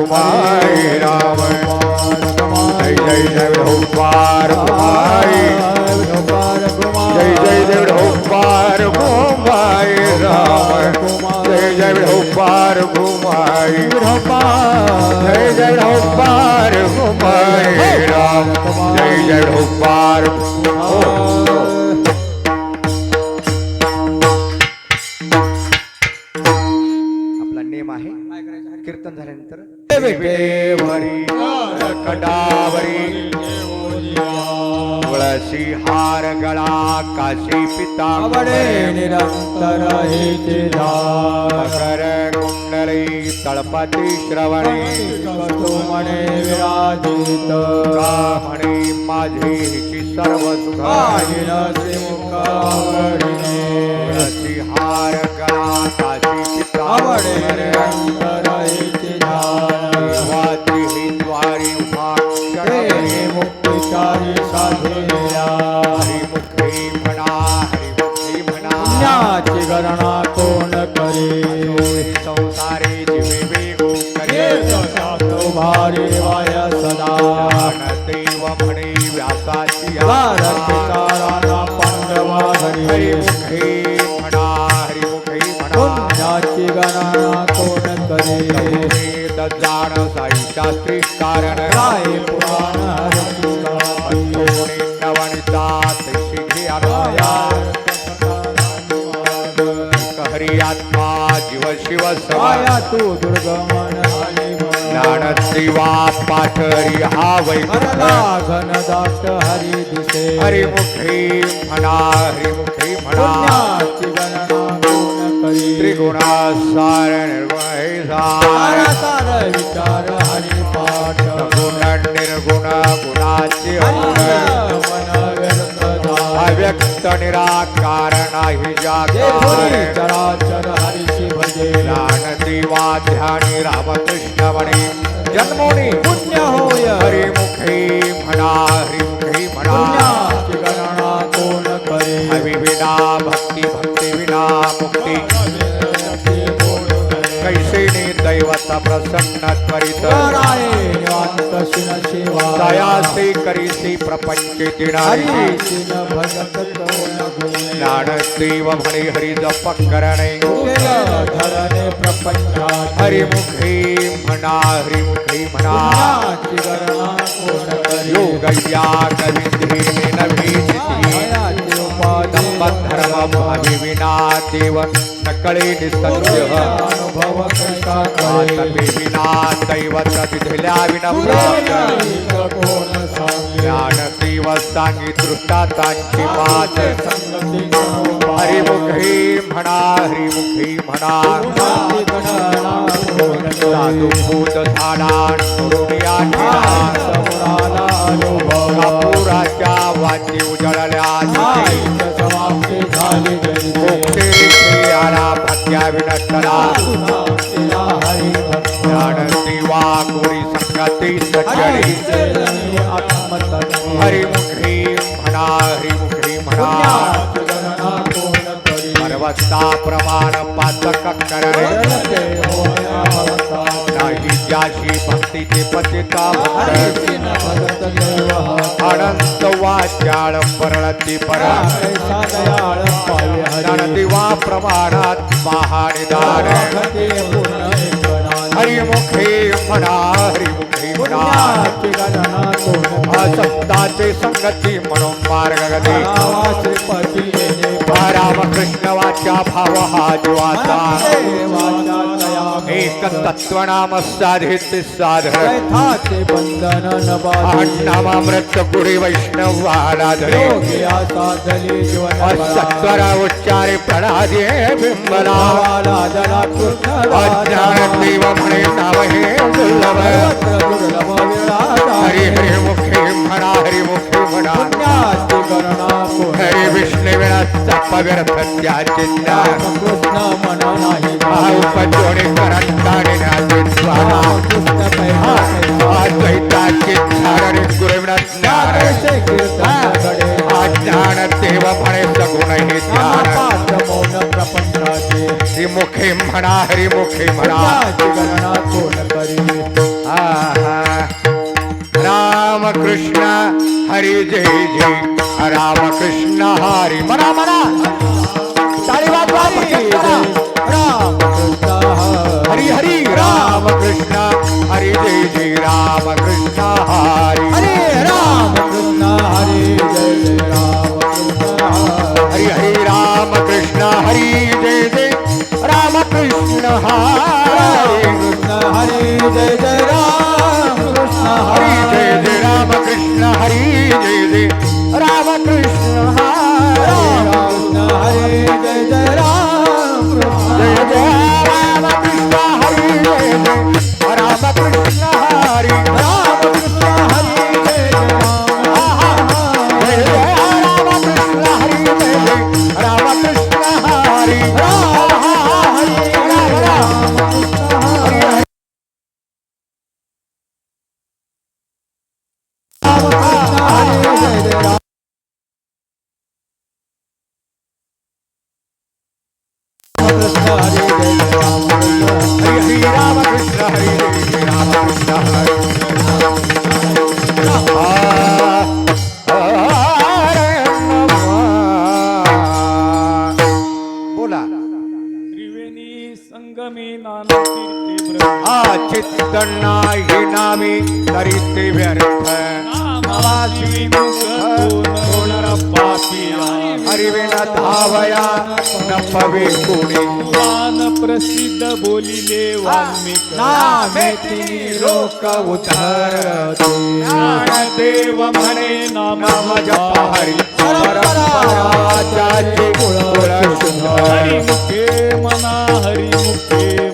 कुमारी राम जय जय जय विठोबार कुमारी जय जय जय विठोबार कुमारी राम जय जय विठोबार कुमारी जय जय विठोबार कुमारी राम जय जय विठोबार झाल्यानंतर देवेवरी कडावरी तुळशी हार गळा काशी पितांबरे निरंतर हेचे मकर कुंडली तळपाती श्रवणी म्हणे विराजित म्हणे माझी हिची सर्व सुख काहिनसे मुखावडीने तुळशी हार गळा काशी आवडे पितांबरे निरंतर वाय सदा। देव म्हणे व्यासाची पांडवा म्हणा हरिमुखी म्हणा। पुण्याची गणना कोण करे? जाण साई शास्त्री कारण राय पुराण हरी आत्मा जीव शिव समाया माया तू दुर्गमन ज्ञान देवा पाठरी हा घन दाट हरी दिसे. हरिमुखी म्हणा हरिमुखी म्हणा करे. त्रिगुणासार निर्मय सार. सार विचार हरी पाठ. गुण निर्गुण गुणाचे. अव्यक्त निराकार नाही जागा चराचर हरी वाध्याने ध्यानी रामकृष्ण म्हणे जन्मोनी पुण्य होय हरी मुखी म्हणा हरी मुखी म्हणा प्रसन्न त्वरित नारायण शिन शिवा दयासे करीसी प्रपंच दिनारी हरी भगत करुण गुणे ज्ञान देव म्हणे हरी जप करणे। धरणे प्रपंचात हरिमुखी म्हणा हरिमुखी म्हणा योगया कविंद्री नवी धर्मम अभिविना भावी विना देव नकळे निसंदेह। अनुभव कसा करे विना दैवत विधल्या विनम्र ज्ञान देव सांगी दृष्टातांची मात संगती हरिमुखी म्हणा हरिमुखी म्हणा साधू भूत झाडा करुणिया ठिकाण समोराला अनुभव कापुराच्या वाची उजळल्या। ज्ञान देवा कोरी संगती आत्मतत्व। हरिमुखी म्हणा हरिमुखी म्हणा अवस्था प्रमाण पाचक करणे. नाही ज्याशी भक्तीचे पतिता अनंत वाचाळ परळती पर. दिवा प्रमाणात महानिदान. राखते हरिमुखी म्हणा हरिमुखी म्हणा पुण्याची संगती म्हणून मार्ग गती श्रीपती रामकृष्ण वाचा भाव हा जीवाचा वाचा तया एक तत्वनाम साधित साधन कैथाचे बंधन अण्णामामृत पुरी वैष्णव धरे सत्वरा उच्चारे प्रणादे बिंबला अज्ञान देव म्हणे नाव हे दुर्लभ। दुर्लभ विराजा हरी हरी मुखे म्हणा हरी मुखे म्हणा हरी विष्णू व्यर्थ त्याचे ज्ञान कृष्ण मन नाही उपजोडे करंताने स्वाहा कृष्ण पैसा अद्वैताचे धारणे ज्ञान देव म्हणे सगुण हे पाठ मौन प्रपंचाचे हरी मुखे म्हणा हरी मुखे म्हणा गणना कोण करी आहा. राम कृष्ण हरी जय जय राम कृष्ण हरी प्रचंड करा. राम कृष्ण हरी हरी राम कृष्ण हरी जय जय राम कृष्ण हरी हरे राम कृष्ण हरे जय जय राम हरी हरी राम कृष्ण हरी जय जय राम कृष्ण हरी कृष्ण हरे जय जय राम कृष्ण हरी जय जय राम कृष्ण चित्त नाही नामी तरी ते व्यर्थ पापिया हरिविन धावया न पवे कोणी। वान प्रसिद्ध बोलिले वाल्मिक। नामेती लोक उद्धरते। ज्ञानदेव म्हणे नाम नाम जप हरी कुळ शुद्ध हरी मुखे मना हरी मुखे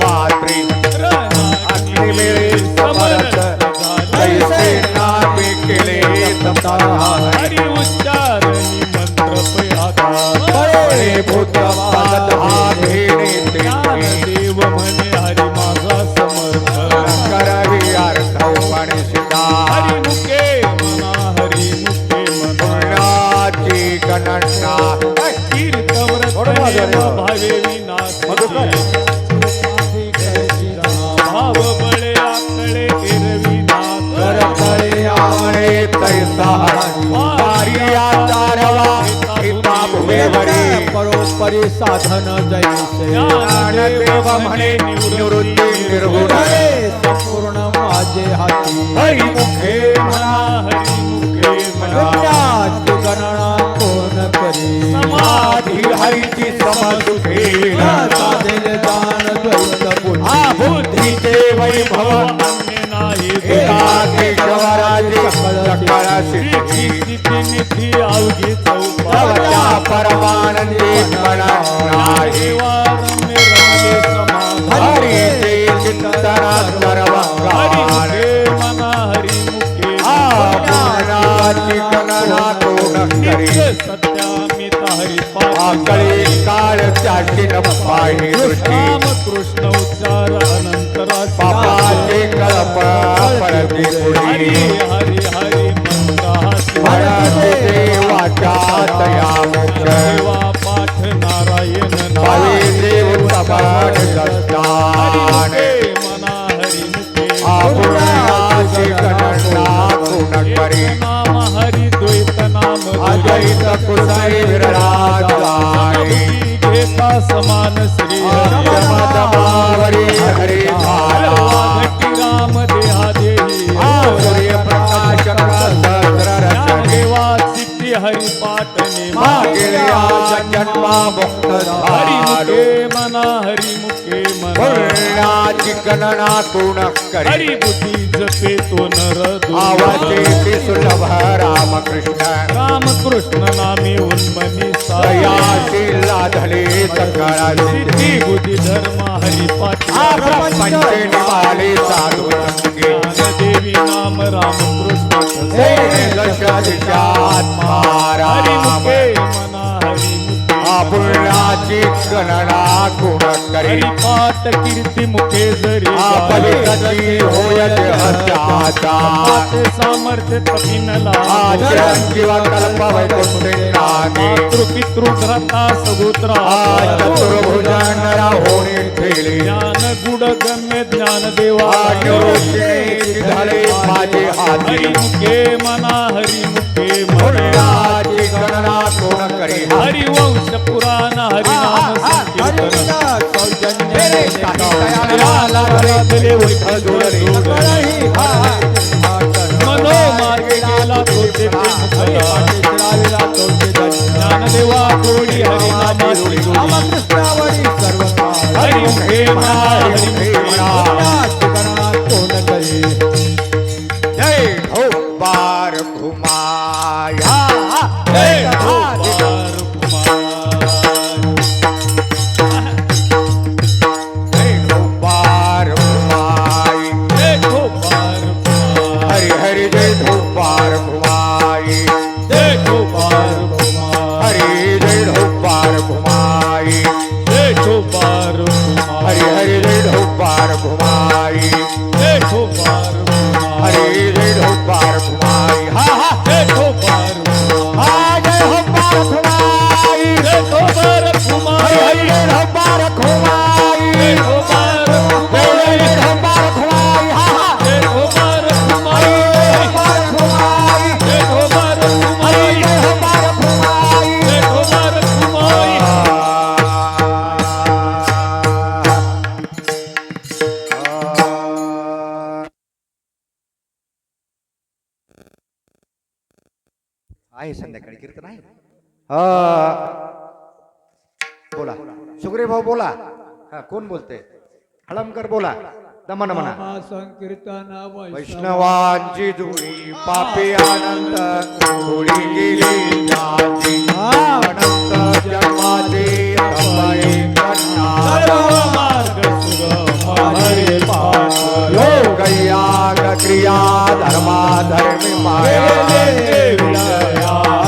বাড়ি हरी मुखे म्हणा हरी मुखे म्हणा. गणना कोण करी? समाधी हरीची समसुखे साधेल दान द्वैत बुद्धी हा बुद्धीचे वैभव अन्य नाही एकाकेश्वराचे सकळ सिद्धी. स्थिती निधी अवघी तवच्या चौपा परमानंदे म्हणा. नाही काळ त्याची न पाही दृष्टी राम कृष्ण उच्चार अनंतरा पापाचे कळप पडते हरी पुढी. हरी हरी मंदासी म्हणते देवाच्या तया मोक्ष देवा पाठ नारायण भावे देव हरी कुसाई विरराजाई घेता समान श्री हरे हरी पाठने मागिल्या जन्मा मुक्त हरी मुखे मना हरी मुखे मना. पुण्याची गणना कोण करी. हरी बुद्धी जपे तो नर आवाजे ते सुलभ रामकृष्ण. राम कृष्ण नामे उन्मनी साया दयाशी लाधले सकळा सिद्धी बुद्धी धर्म हरी पाठी पंचे निवाले साधू. देवी नाम राम कृष्ण मुखे मना हरी गणना कोण करी हरिपाठ कीर्ती मुखे जरी आपली होयते पाते सामर्थ्य तपिनला कल्प घ्रता सगोत्रा. चतुर्भुजन होणे ठेले ज्ञान गुड गम्य ज्ञान देवा. माझे हाती हरिमुखे मना। हरिमुखे मना पुण्याची गणना कोण करी हरिवंश पुराण हरिनाम संकीर्तन आराधले विठ्ठल जोडले मनोमार्गे गेला तो तेथे मुखला ज्ञानदेवा जोडी हरिनामाची जोडी हरिमुखे मना। हरिमुखे मना। आहे संध्याकाळी कीर्तन आहे. हा. बोला. सुग्रे भाऊ बोला. हा कोण बोलते हळमकर बोला. दमन म्हणा संकीर्तन वैष्णवांची जुळी पापी आनंद जुळी गेली जाती. अनंत जन्माचे कन्या क्रिया धर्मा धर्मी माया.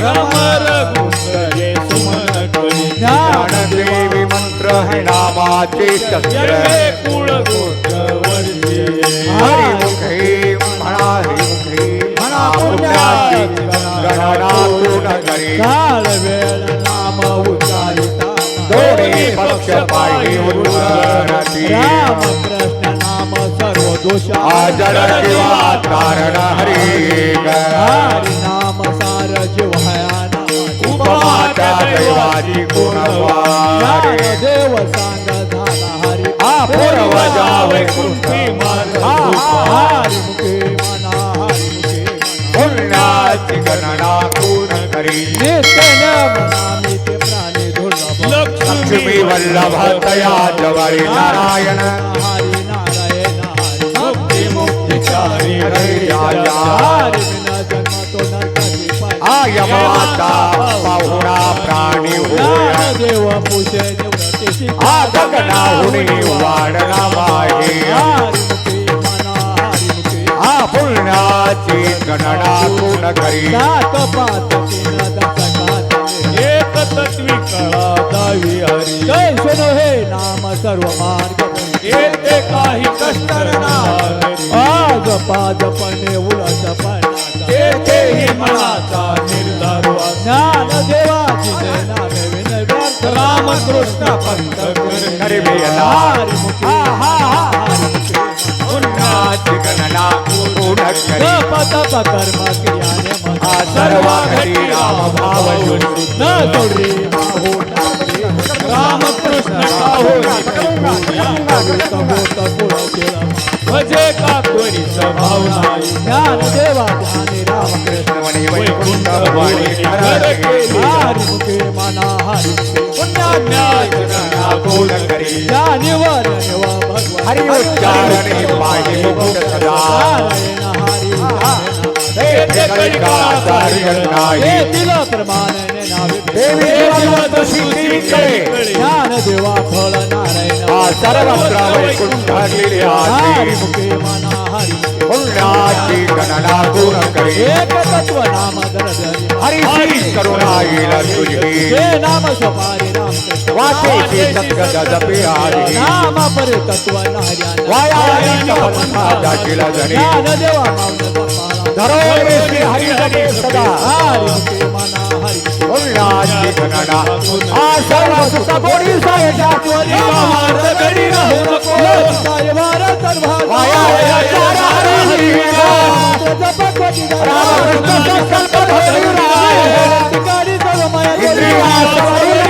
चिंते ज्ञानदेवी मंत्र है नामाचे शस्त्र हरिमुखी म्हणा म्हणा पुण्याची दोन्ही पक्ष नाम सर्व दोष आजर किंवा कारण हरी हरी नाम दैवाची गुणवारी. देव सांग झाला हरी. हरी मुखे मना पुण्याची गणना पूर्ण करी. लक्ष्मी वल्लभ तया जवळी नारायण. हरी नारायण हरी. मुक्ती मुक्तिचारी हरी राजा. हरी विना जन्म तो आय माता पाहुणा प्राणी होया. देव पुषे निवृत्ती शिखा हा गगनाहुनी वाढला माहे हा पुण्याची गणना पूर्ण करी? एक तत्वी कळा दावी हरी. जय सुनो हे नाम सर्व मार्ग येते काही कष्ट आज पाद पणे उलट पणाचा येथेही मनाचा हरी गणना पूर्ण कर्म क्रियाने घरी राम भाव न सोडरे माहो नामरे रामकृष्ण भजे का त्वरित भाव नाही ज्ञान देवा ध्यानी रामकृष्ण म्हणे वैकुंठ वाणी केली. हरी मुखे मना हरी ज्ञान कोण करी ज्ञानी वरणे व भगवान हरि उच्चारणे पाहि मुक्त सदा हरी हे कलिकाचा हरिजन नाही हे तिला प्रमाण देवी ज्ञान देवा फळ नारायण. हा सर्वत्र वैकुंठ हरी लिहिली मुखे मना हरी. पुण्याची गणना कोण करी. एक तत्व नाम दरदरी हरी श्री करुणा येईल तुझी. नाम स्वपारी रामकृष्ण वाचेची सद्गत जपे आधी नाम परे तत्व नार्यान वाया पंथा केला जणी ज्ञान देवा बापाला धरो रे श्री हरी जगे सदा हरी मुखे मना हरी पुण्याची गणना हा सर्व सुख गोडी सायच्या त्वरी महाराज गडी राहू नको वाया चारा हरी रामकृष्ण संकल्प धरी राय इंद्रिया पुण्याची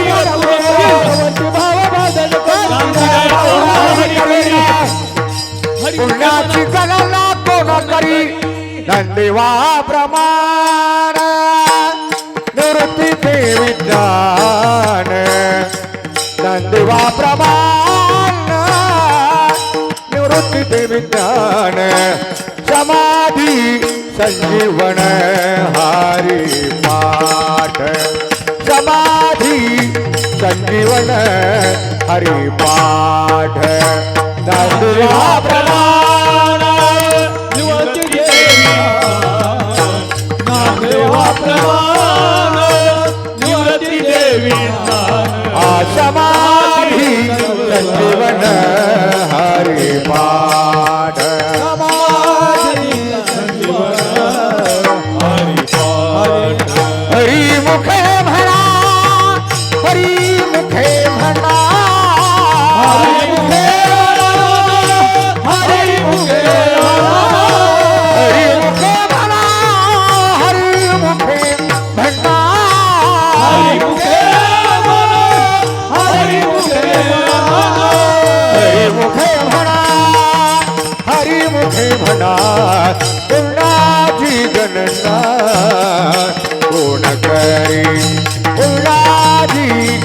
नंदिवा प्रमाण निवृत्ती ते विज्ञान नंदिवा प्रमाण निवृत्ती ते विज्ञान समाधी संजीवन हारी पाठ. समाधी संजीवन हरी पाठ. नंदिवा प्रमाण समाधी संजीवन हरी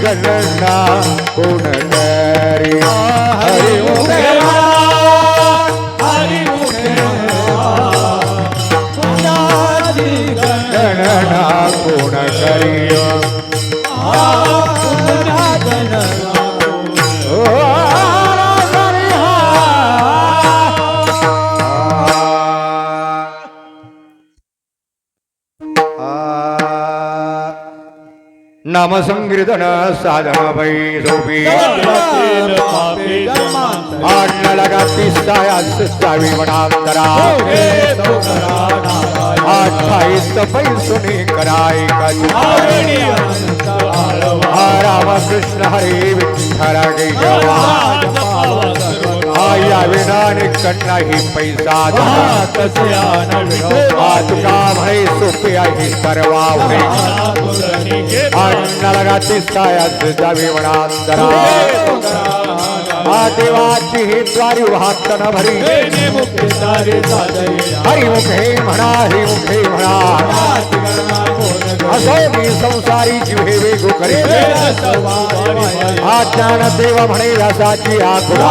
पुण्याची गणना संकीर्तन साधन वै सोपी आठ लगाती सायास सावी वनांतरा अठ्ठाईस पैसुनी कराय हा रामकृष्ण हरे विठ्ठल विनाने कन्ना ही पैसा हा तुका म्हणे सोपी आहे सर्वा अन्न लगाती सायास जावी हा देवाची ही द्वारी वाहतन भरी. हरी मुखे म्हणा हरी मुखे म्हणा. असो मी संसारी जिव्हे वेगो करे. हा ज्ञान देव म्हणे रसाची आकुडा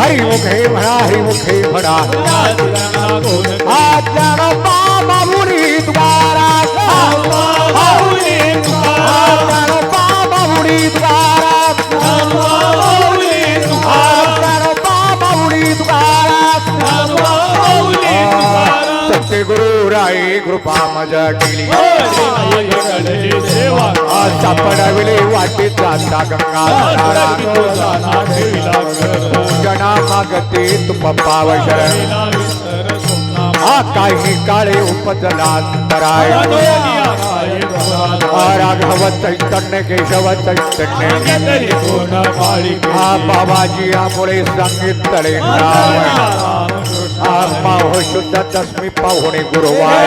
हरी मुखे म्हणा हरी मुखे म्हणा हा ज्ञान बाबा मुनी कृपा मज केली सापडविले वाटेत जाता गंगा जना मागते तू पप्पावशर हा काही काळे उपजलांतराय हा राघव चैतन्य केशव चैतन्य हा बाबाजी आमुळे सांगितले आत्मा हो शुद्ध दशमी पाहुणे गुरुवाय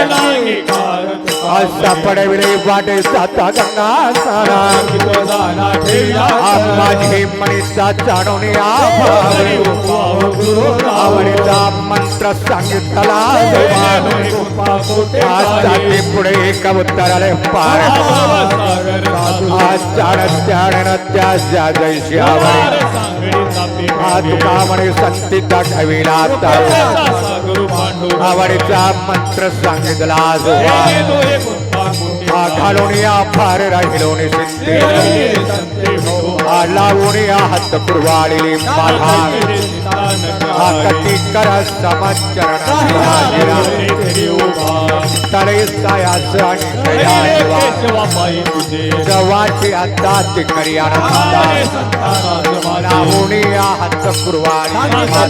आज सापडविले वाटे जाता गंगा सारा. तो जाना मनीचा जाणून आवडीचा मंत्र सांगितला. आजचा ते पुढे कबुतराले पार. आज जाण त्या ज्या जैशी हा तुका म्हणे संतीचा ठविला आवडीचा मंत्र सांगितला हा घालून या फार राहिलो सिद्धी हा लावून या हात पुरवाळी माझा हा कटी कर समचरण तळे सायाच आणि कयावा जवाची आता ते या हात कुरवाळी माझा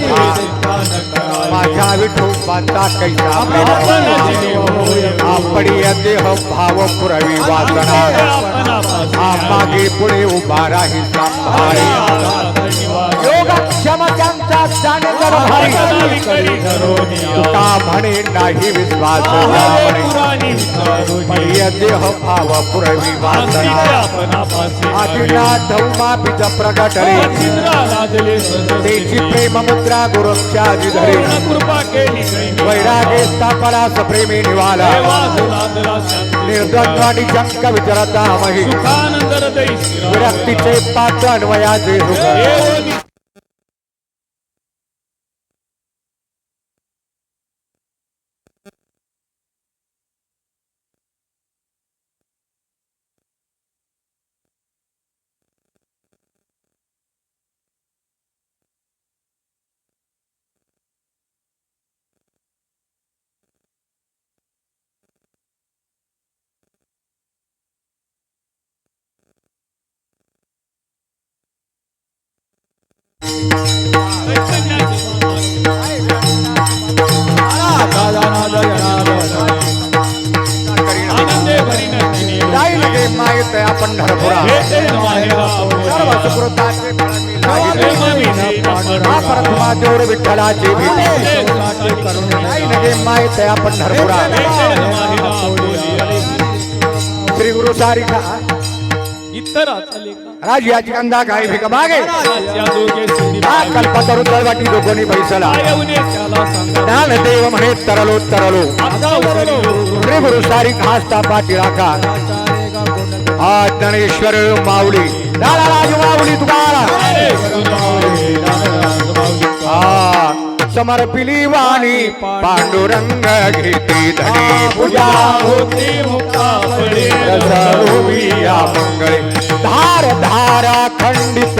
माझ्या विठोबाचा कैसा आपडी देह भाव पुरवी वासना. मागे पुढे उभा राही सांभाळी. त्यांचा जाणकर भारी. तुका म्हणे नाही विश्वास. देह भाव पुरवी वासना. आदिना धौमा बीज प्रगट रे. तेची प्रेम मुद्रा गुरुच्या धरे. कृपा केली वैरागे स्थापना सप्रेमी निवाला. निर्द्वंद्व आणि शंक विचारता मही. विरक्तीचे पाच अन्वयाचे देऊळ विठ्ठलाची गे माहीत आपण धरपुरा श्री गुरु सारिका इतराचा लेखा राजयाची कंदा काय भिक मागे. राजा हा कल्पतरू तळवाटी दोघोनी बैसला. सांगा ज्ञानदेव म्हणे तरलो तरलो. श्री गुरु सारिका हस्ता पाठी राखा हा ज्ञानेश्वर माऊली. लाला राज माऊली समर्पिली वाणी पांडुरंग घेती धनी पूजा. होती मुक्ता फळे मंगळे. धार धारा खंडित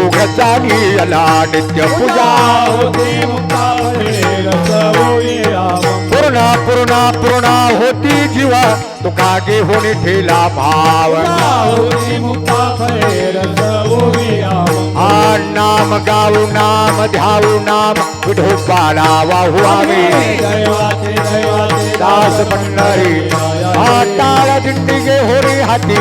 उघचा यला नित्य पूजा. होती मुक्ता फळे रसवोया पूर्ण पूर्ण पूर्ण होती जीवा. तुका घेऊन ठेला भाव. हा नाम गाऊ नाम ध्याऊ नाम विठोबाला वाहू आम्ही दास पंढरी हा टाळ दिंडी गे होरी हाती.